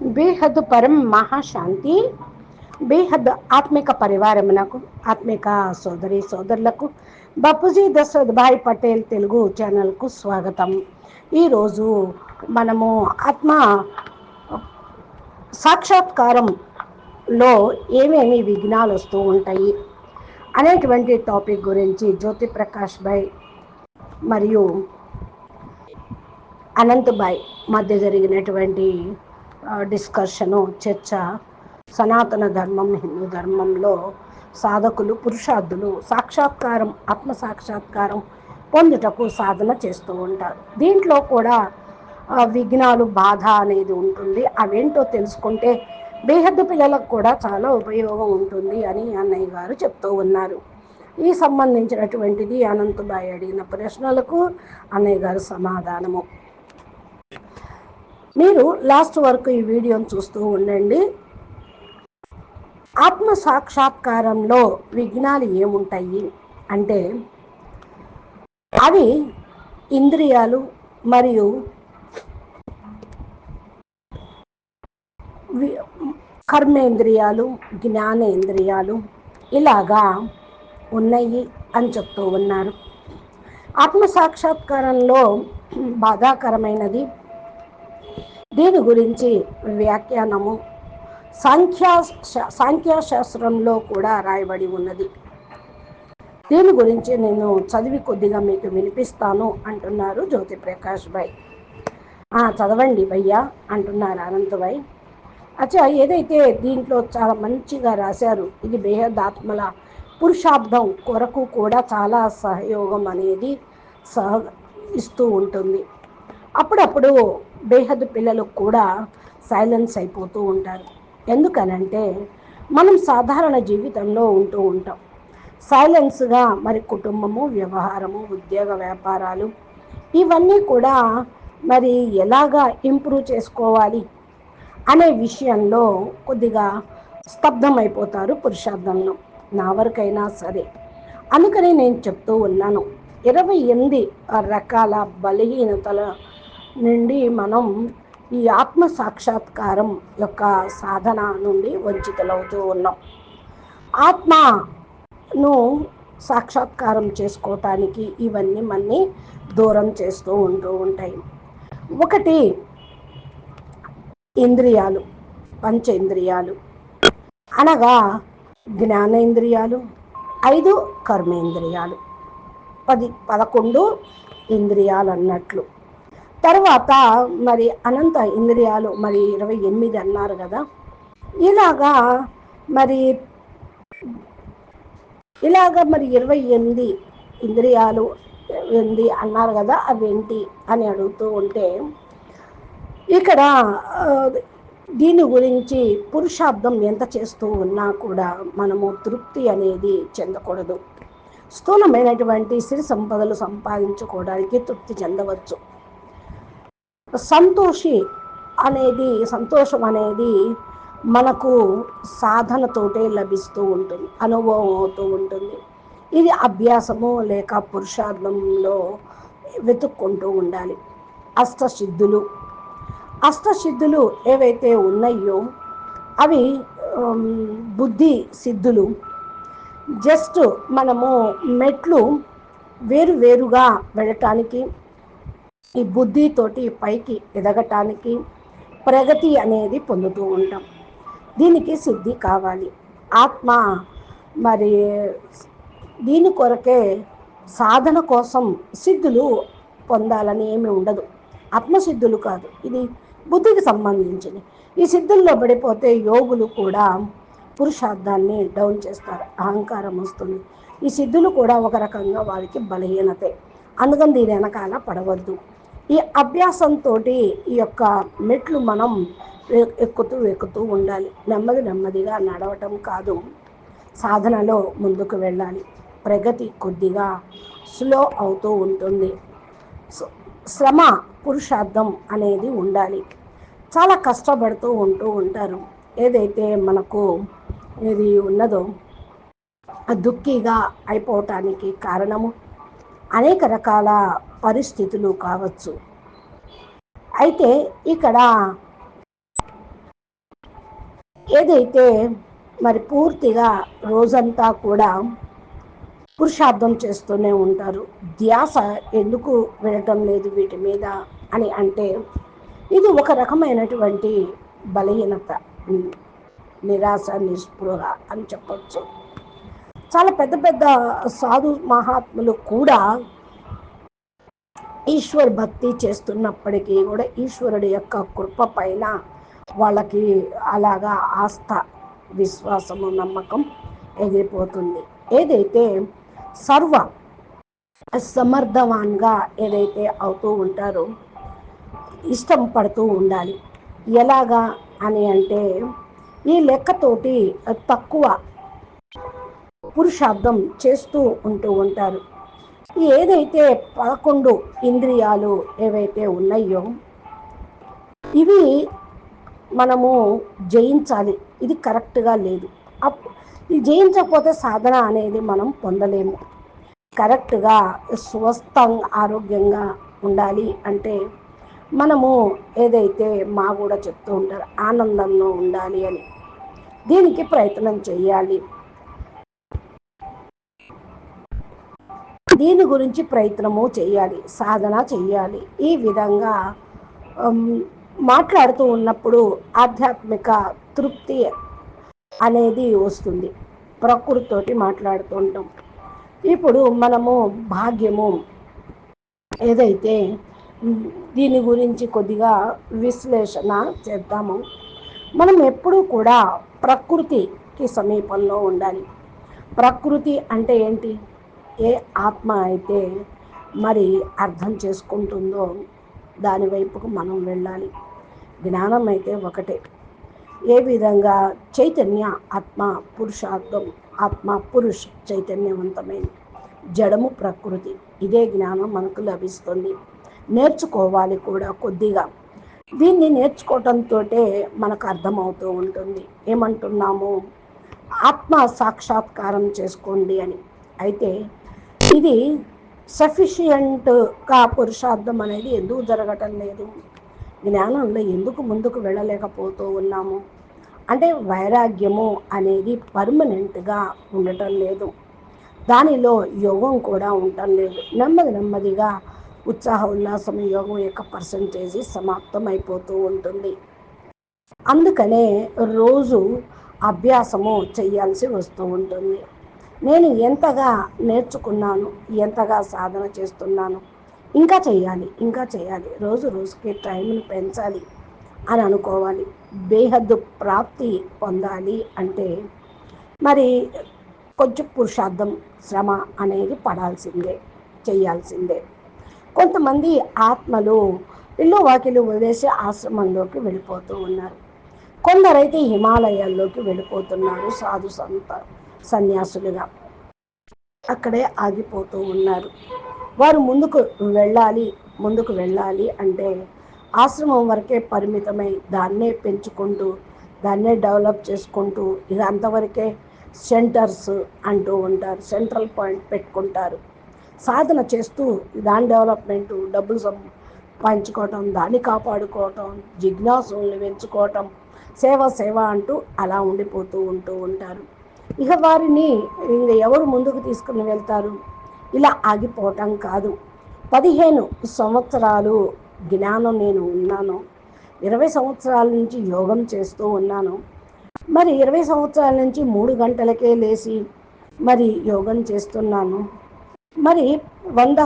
బేహద్ పరం మహాశాంతి బేహద్ ఆత్మిక పరివారమునకు ఆత్మిక సోదరి సోదరులకు బాపూజీ దశరథ్ భాయ్ పటేల్ తెలుగు ఛానల్కు స్వాగతం. ఈరోజు మనము ఆత్మ సాక్షాత్కారంలో ఏమేమి విఘ్నాలు వస్తూ ఉంటాయి అనేటువంటి టాపిక్ గురించి జ్యోతి ప్రకాష్ భాయ్ మరియు అనంతబాయ్ మధ్య జరిగినటువంటి డిస్కషను చర్చ సనాతన ధర్మం హిందూ ధర్మంలో సాధకులు పురుషార్థులు సాక్షాత్కారం ఆత్మ సాక్షాత్కారం పొందుటకు సాధన చేస్తూ ఉంటారు. దీంట్లో కూడా విఘ్నాలు బాధ అనేది ఉంటుంది. అవేంటో తెలుసుకుంటే బేహద్దు పిల్లలకు కూడా చాలా ఉపయోగం ఉంటుంది అని అన్నయ్య గారు చెప్తూ ఉన్నారు. ఈ సంబంధించినటువంటిది అనంతబాయి అడిగిన ప్రశ్నలకు అన్నయ్య గారు సమాధానము. మీరు లాస్ట్ వరకు ఈ వీడియోను చూస్తూ ఉండండి. ఆత్మ సాక్షాత్కారంలో విఘ్నాలు ఏముంటాయి అంటే అవి ఇంద్రియాలు మరియు కర్మేంద్రియాలు జ్ఞానేంద్రియాలు ఇలాగా ఉన్నాయి అని చెప్తూ ఉన్నారు. ఆత్మ సాక్షాత్కారంలో బాధాకరమైనది దీని గురించి వ్యాఖ్యానము? సాంఖ్యా సాంఖ్యాశాస్త్రంలో కూడా రాయబడి ఉన్నది. దీని గురించి నేను చదివి కొద్దిగా మీకు వినిపిస్తాను అంటున్నారు జ్యోతి ప్రకాష్ భాయ్ చదవండి భయ్యా అంటున్నారు అనంతభాయ్ అచ్చా ఏదైతే దీంట్లో చాలా మంచిగా రాశారు ఇది బేహదాత్మల పురుషార్థం కొరకు కూడా చాలా సహయోగం అనేది సహ ఇస్తూ ఉంటుంది. అప్పుడప్పుడు బేహద్ పిల్లలు కూడా సైలెన్స్ అయిపోతూ ఉంటారు. ఎందుకనంటే మనం సాధారణ జీవితంలో ఉంటూ ఉంటాం. సైలెన్స్గా మరి కుటుంబము వ్యవహారము ఉద్యోగ వ్యాపారాలు ఇవన్నీ కూడా మరి ఎలాగా ఇంప్రూవ్ చేసుకోవాలి అనే విషయంలో కొద్దిగా స్తబ్దమైపోతారు పురుషార్థంలో. నా వరకైనా సరే. అందుకని నేను చెప్తూ ఉన్నాను. ఇరవై ఎనిమిది రకాల బలహీనతల నుండి మనం ఈ ఆత్మ సాక్షాత్కారం యొక్క సాధన నుండి వంచితులవుతూ ఉన్నాం. ఆత్మను సాక్షాత్కారం చేసుకోవటానికి ఇవన్నీ మన్ని దూరం చేస్తూ ఉంటూ ఉంటాయి. ఒకటి ఇంద్రియాలు పంచేంద్రియాలు. అనగా జ్ఞానేంద్రియాలు ఐదు కర్మేంద్రియాలు. పది పదకొండు ఇంద్రియాలు అన్నట్లు తర్వాత మరి అనంత ఇంద్రియాలు మరి ఇరవై ఎనిమిది అన్నారు కదా. ఇలాగా మరి ఇలాగ మరి ఇరవై ఎనిమిది ఇంద్రియాలు ఎనిమిది అన్నారు కదా అవేంటి అని అడుగుతూ ఉంటే ఇక్కడ దీని గురించి పురుషార్థం ఎంత చేస్తూ ఉన్నా కూడా మనము తృప్తి అనేది చెందకూడదు. స్థూలమైనటువంటి సిరి సంపదలు సంపాదించుకోవడానికి తృప్తి చెందవచ్చు. సంతోషి అనేది సంతోషం అనేది మనకు సాధనతోటే లభిస్తూ ఉంటుంది అనుభవం అవుతూ ఉంటుంది. ఇది అభ్యాసము లేక పురుషార్థంలో వెతుక్కుంటూ ఉండాలి. అష్టసిద్ధులు. అష్టసిద్ధులు ఏవైతే ఉన్నాయో అవి బుద్ధి సిద్ధులు. జస్ట్ మనము మెట్లు వేరు వేరుగా వెళ్ళటానికి ఈ బుద్ధితోటి పైకి ఎదగటానికి ప్రగతి అనేది పొందుతూ ఉంటాం. దీనికి సిద్ధి కావాలి. ఆత్మ మరి దీని కొరకే సాధన కోసం సిద్ధులు పొందాలని ఏమి ఉండదు. ఆత్మసిద్ధులు కాదు. ఇది బుద్ధికి సంబంధించింది ఈ సిద్ధుల్లో పడిపోతే యోగులు కూడా పురుషార్థాన్ని డౌన్ చేస్తారు. అహంకారం వస్తుంది. ఈ సిద్ధులు కూడా ఒక రకంగా వారికి బలహీనతే. అందుకని దీని వెనకాల పడవద్దు. ఈ అభ్యాసంతో ఈ యొక్క మెట్లు మనం ఎక్కుతూ ఎక్కుతూ ఉండాలి. నెమ్మది నెమ్మదిగా నడవటం కాదు. సాధనలో ముందుకు వెళ్ళాలి. ప్రగతి కొద్దిగా స్లో అవుతూ ఉంటుంది. శ్రమ పురుషార్థం అనేది ఉండాలి. చాలా కష్టపడుతూ ఉంటూ ఉంటారు. ఏదైతే మనకు ఇది ఉన్నదో దుఃఖిగా అయిపోవటానికి కారణము. అనేక రకాల పరిస్థితులు కావచ్చు. అయితే ఇక్కడ ఏదైతే మరి పూర్తిగా రోజంతా కూడా పురుషార్థం చేస్తూనే ఉంటారు ధ్యాస ఎందుకు వినటం లేదు వీటి మీద అని అంటే ఇది ఒక రకమైనటువంటి బలహీనత నిరాశ నిస్పృహ అని చెప్పచ్చు. చాలా పెద్ద పెద్ద సాధు మహాత్ములు కూడా ఈశ్వర్ భక్తి చేస్తున్నప్పటికీ కూడా ఈశ్వరుడి యొక్క కృప పైన వాళ్ళకి అలాగా ఆస్థ విశ్వాసము నమ్మకం ఎగిరిపోతుంది. ఏదైతే సర్వ సమర్థవాన్గా ఏదైతే అవుతూ ఉంటారో ఇష్టం పడుతూ ఉండాలి. ఎలాగా అని అంటే ఈ లెక్కతోటి తక్కువ పురుషార్థం చేస్తూ ఉంటూ ఉంటారు. ఏదైతే పదకొండు ఇంద్రియాలు ఏవైతే ఉన్నాయో ఇవి మనము జయించాలి. ఇది కరెక్ట్గా లేదు. అప్ ఇది జయించకపోతే సాధన అనేది మనం పొందలేము. కరెక్ట్గా స్వస్థం ఆరోగ్యంగా ఉండాలి అంటే మనము ఏదైతే మా కూడా చెప్తూ ఉంటారు ఆనందంలో ఉండాలి అని. దీనికి ప్రయత్నం చేయాలి. దీని గురించి ప్రయత్నము చేయాలి సాధన చేయాలి. ఈ విధంగా మాట్లాడుతూ ఉన్నప్పుడు ఆధ్యాత్మిక తృప్తి అనేది వస్తుంది. ప్రకృతితోటి మాట్లాడుతుంటాం ఇప్పుడు మనము భాగ్యము ఏదైతే దీని గురించి కొద్దిగా విశ్లేషణ చేద్దాము. మనం ఎప్పుడూ కూడా ప్రకృతికి సమీపంలో ఉండాలి. ప్రకృతి అంటే ఏంటి? ఏ ఆత్మ అయితే మరి అర్థం చేసుకుంటుందో దాని వైపుకు మనం వెళ్ళాలి. జ్ఞానం అయితే ఒకటే. ఏ విధంగా చైతన్య ఆత్మ పురుషార్థం ఆత్మ పురుష్ చైతన్యవంతమైన జడము ప్రకృతి ఇదే జ్ఞానం మనకు లభిస్తుంది. నేర్చుకోవాలి కూడా కొద్దిగా. దీన్ని నేర్చుకోవటంతో మనకు అర్థమవుతూ ఉంటుంది. ఏమంటున్నాము? ఆత్మ సాక్షాత్కారం చేసుకోండి అని. అయితే ఇది సఫిషియంట్గా పురుషార్థం అనేది ఎందుకు జరగటం లేదు? జ్ఞానంలో ఎందుకు ముందుకు వెళ్ళలేకపోతూ ఉన్నాము? అంటే వైరాగ్యము అనేది పర్మనెంట్గా ఉండటం లేదు. దానిలో యోగం కూడా ఉండటం లేదు. నెమ్మది నెమ్మదిగా ఉత్సాహ ఉల్లాసం యోగం యొక్క పర్సంటేజీ సమాప్తం అయిపోతూ ఉంటుంది. అందుకనే రోజు అభ్యాసము చేయాల్సి వస్తూ ఉంటుంది. నేను ఎంతగా నేర్చుకున్నాను ఎంతగా సాధన చేస్తున్నాను ఇంకా చేయాలి ఇంకా చేయాలి రోజు రోజుకి టైంని పెంచాలి అని అనుకోవాలి. బేహద్దు ప్రాప్తి పొందాలి అంటే మరి కొంచెం పురుషార్థం శ్రమ అనేది పడాల్సిందే చేయాల్సిందే. కొంతమంది ఆత్మలు ఇల్లు వాకిలు వదిలేసి ఆశ్రమంలోకి వెళ్ళిపోతూ ఉన్నారు. కొందరైతే హిమాలయాల్లోకి వెళ్ళిపోతున్నారు సాధు సంత. సన్యాసులుగా. అక్కడే ఆగిపోతూ ఉన్నారు. వారు ముందుకు వెళ్ళాలి ముందుకు వెళ్ళాలి అంటే ఆశ్రమం వరకే పరిమితమై దాన్నే పెంచుకుంటూ దాన్నే డెవలప్ చేసుకుంటూ ఇది అంతవరకే సెంటర్స్ అంటూ ఉంటారు సెంట్రల్ పాయింట్ పెట్టుకుంటారు. సాధన చేస్తూ దాని డెవలప్మెంట్ డబ్బులు సంపాదించుకోవటం దాన్ని కాపాడుకోవటం జిజ్ఞాసుల్ని పెంచుకోవటం సేవ సేవ అంటూ అలా ఉండిపోతూ ఉంటూ ఉంటారు. ఇక వారిని ఎవరు ముందుకు తీసుకుని వెళ్తారు? ఇలా ఆగిపోవటం కాదు. పదిహేను సంవత్సరాలు జ్ఞానం నేను ఉన్నాను. ఇరవై సంవత్సరాల నుంచి యోగం చేస్తూ ఉన్నాను. మరి ఇరవై సంవత్సరాల నుంచి మూడు గంటలకే లేచి మరి యోగం చేస్తున్నాను. మరి వంద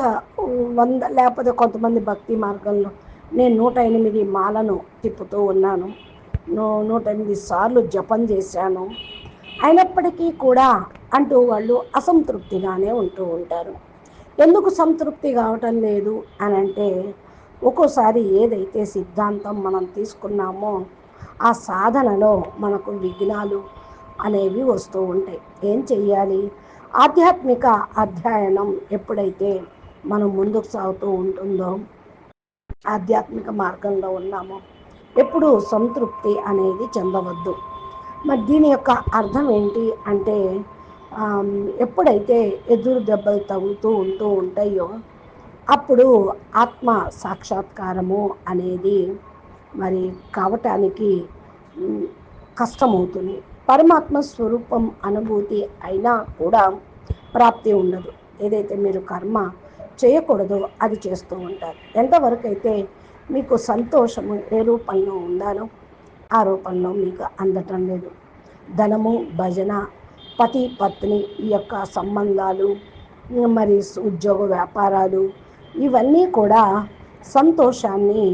వంద లేకపోతే కొంతమంది భక్తి మార్గంలో నేను నూట ఎనిమిది మాలను తిప్పుతూ ఉన్నాను. నూట ఎనిమిది సార్లు జపం చేశాను. అయినప్పటికీ కూడా అంటూ వాళ్ళు అసంతృప్తిగానే ఉంటూ ఉంటారు. ఎందుకు సంతృప్తి కావటం లేదు అని అంటే ఒక్కోసారి ఏదైతే సిద్ధాంతం మనం తీసుకున్నామో ఆ సాధనలో మనకు విఘ్నాలు అనేవి వస్తూ ఉంటాయి. ఏం చెయ్యాలి? ఆధ్యాత్మిక అధ్యయనం ఎప్పుడైతే మనం ముందుకు సాగుతూ ఉంటుందో ఆధ్యాత్మిక మార్గంలో ఉన్నామో ఎప్పుడు సంతృప్తి అనేది చెందవద్దు. మరి దీని యొక్క అర్థం ఏంటి అంటే ఎప్పుడైతే ఎదురు దెబ్బలు తగులుతూ ఉంటూ ఉంటాయో అప్పుడు ఆత్మ సాక్షాత్కారము అనేది మరి కావటానికి కష్టమవుతుంది. పరమాత్మ స్వరూపం అనుభూతి అయినా కూడా ప్రాప్తి ఉండదు. ఏదైతే మీరు కర్మ చేయకూడదో అది చేస్తూ ఉంటారు. ఎంతవరకు అయితే మీకు సంతోషము ఏ రూపంలో ఉండాలో ఆ రూపంలో మీకు అందటం లేదు. ధనము భజన పతి పత్ని ఈ యొక్క సంబంధాలు మరి ఉద్యోగ వ్యాపారాలు ఇవన్నీ కూడా సంతోషాన్ని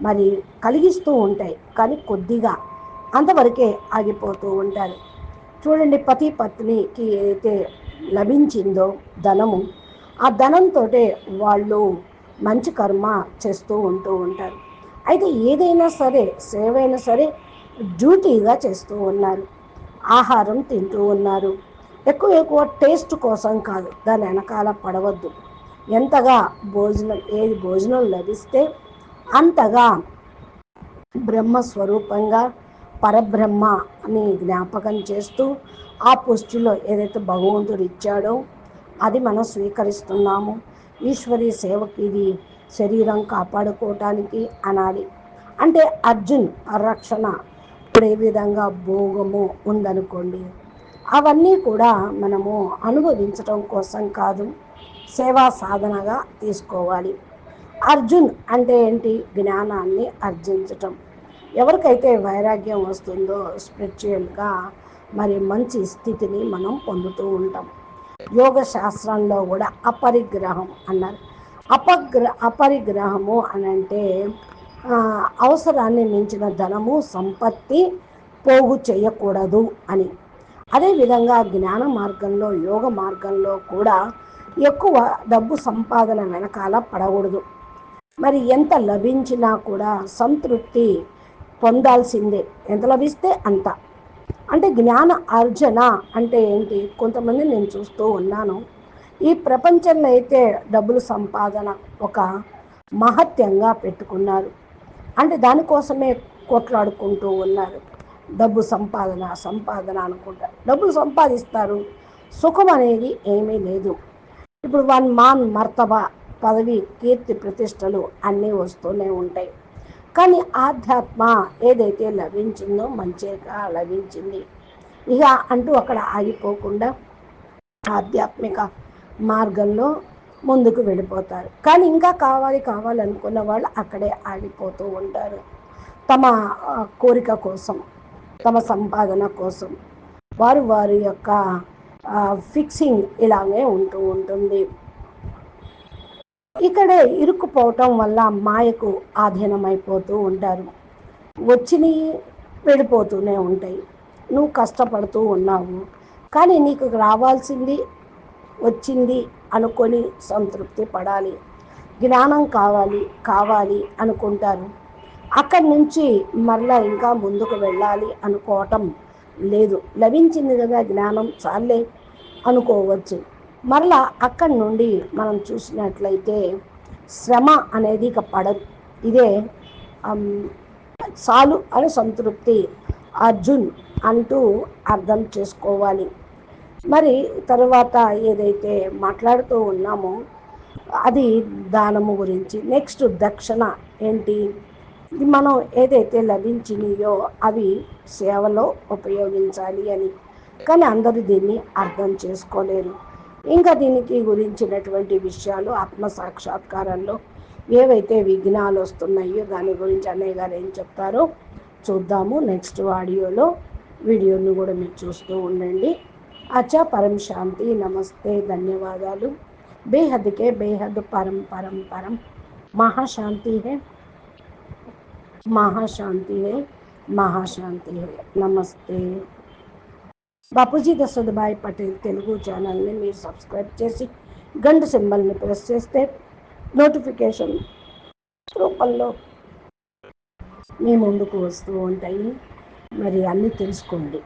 మరి కలిగిస్తూ ఉంటాయి. కానీ కొద్దిగా అంతవరకే ఆగిపోతూ ఉంటారు. చూడండి పతి పత్నికి ఏదైతే లభించిందో ధనము ఆ ధనంతో వాళ్ళు మంచి కర్మ చేస్తూ ఉంటూ ఉంటారు. అయితే ఏదైనా సరే సేవ అయినా సరే డ్యూటీగా చేస్తూ ఉన్నారు. ఆహారం తింటూ ఉన్నారు. ఎక్కువ ఎక్కువ టేస్ట్ కోసం కాదు దాని వెనకాల పడవద్దు. ఎంతగా భోజనం ఏది భోజనం లభిస్తే అంతగా బ్రహ్మస్వరూపంగా పరబ్రహ్మ అని జ్ఞాపకం చేస్తూ ఆ పుష్టిలో ఏదైతే భగవంతుడు ఇచ్చాడో అది మనం స్వీకరిస్తున్నాము. ఈశ్వరీ సేవకి ఇది శరీరం కాపాడుకోవటానికి అనాలి. అంటే అర్జున్ రక్షణ ఇప్పుడు ఏ విధంగా భోగము ఉందనుకోండి. అవన్నీ కూడా మనము అనుభవించటం కోసం కాదు సేవా సాధనగా తీసుకోవాలి. అర్జున్ అంటే ఏంటి? జ్ఞానాన్ని అర్జించటం. ఎవరికైతే వైరాగ్యం వస్తుందో స్పిరిచువల్గా మరి మంచి స్థితిని మనం పొందుతూ ఉంటాం. యోగ శాస్త్రంలో కూడా అపరిగ్రహం అన్నారు. అపగ్ర అపరిగ్రహము అని అంటే అవసరాన్ని మించిన ధనము సంపత్తి పోగు చేయకూడదు అని. అదేవిధంగా జ్ఞాన మార్గంలో యోగ మార్గంలో కూడా ఎక్కువ డబ్బు సంపాదన వెనకాల పడకూడదు. మరి ఎంత లభించినా కూడా సంతృప్తి పొందాల్సిందే. ఎంత లభిస్తే అంత. అంటే జ్ఞాన అర్జన అంటే ఏంటి? కొంతమంది నేను చూస్తూ ఉన్నాను. ఈ ప్రపంచంలో అయితే డబ్బులు సంపాదన ఒక మహత్యంగా పెట్టుకున్నారు. అంటే దానికోసమే కొట్లాడుకుంటూ ఉన్నారు. డబ్బు సంపాదన సంపాదన అనుకుంటారు డబ్బులు సంపాదిస్తారు. సుఖం అనేది ఏమీ లేదు. ఇప్పుడు వన్ మాన్ మర్తబ పదవి కీర్తి ప్రతిష్టలు అన్నీ వస్తూనే ఉంటాయి. కానీ ఆధ్యాత్మ ఏదైతే లభించిందో మంచిగా లభించింది. ఇక అంటూ అక్కడ ఆగిపోకుండా ఆధ్యాత్మిక మార్గంలో ముందుకు వెళ్ళిపోతారు. కానీ ఇంకా కావాలి కావాలనుకున్న వాళ్ళు అక్కడే ఆగిపోతూ ఉంటారు. తమ కోరిక కోసం తమ సంపాదన కోసం. వారు వారి యొక్క ఫిక్సింగ్ ఇలాగే ఉంటూ ఉంటుంది. ఇక్కడే ఇరుక్కుపోవటం వల్ల మాయకు ఆధీనమైపోతూ ఉంటారు. వచ్చినవి వెళ్ళిపోతూనే ఉంటాయి. నువ్వు కష్టపడుతూ ఉన్నావు. కానీ నీకు రావాల్సింది వచ్చింది అనుకొని సంతృప్తి పడాలి. జ్ఞానం కావాలి కావాలి అనుకుంటారు అక్కడి నుంచి మరలా ఇంకా ముందుకు వెళ్ళాలి అనుకోవటం లేదు. లభించింది కదా జ్ఞానం చాలే అనుకోవచ్చు. మరలా అక్కడి నుండి మనం చూసినట్లయితే శ్రమ అనేది ఇక పడదు. ఇదే చాలు అని సంతృప్తి అర్జున్ అంటూ అర్థం చేసుకోవాలి. మరి తరువాత ఏదైతే మాట్లాడుతూ ఉన్నామో అది దానము గురించి. నెక్స్ట్ దక్షిణ ఏంటి? మనం ఏదైతే లభించినాయో అవి సేవలో ఉపయోగించాలి అని. కానీ అందరూ దీన్ని అర్థం చేసుకోలేరు. ఇంకా దీనికి గురించినటువంటి విషయాలు ఆత్మ సాక్షాత్కారంలో ఏవైతే విఘ్నాలు వస్తున్నాయో దాని గురించి అన్నయ్య గారు ఏం చెప్తారో చూద్దాము. నెక్స్ట్ ఆడియోలో వీడియోని కూడా మీరు చూస్తూ ఉండండి. అచా పరం శాంతి నమస్తే ధన్యవాదాలు. బేహద్కే బేహద్ పరం పరం పరం. మహాశాంతి హే. మహాశాంతి హే. మహాశాంతి హే. నమస్తే. బాపూజీ దశరథభాయ్ పటేల్ తెలుగు ఛానల్ని మీరు సబ్స్క్రైబ్ చేసి గంట సింబల్ని ప్రెస్ చేస్తే నోటిఫికేషన్ రూపంలో మీ ముందుకు వస్తూ ఉంటాయి. మరి అన్నీ తెలుసుకోండి.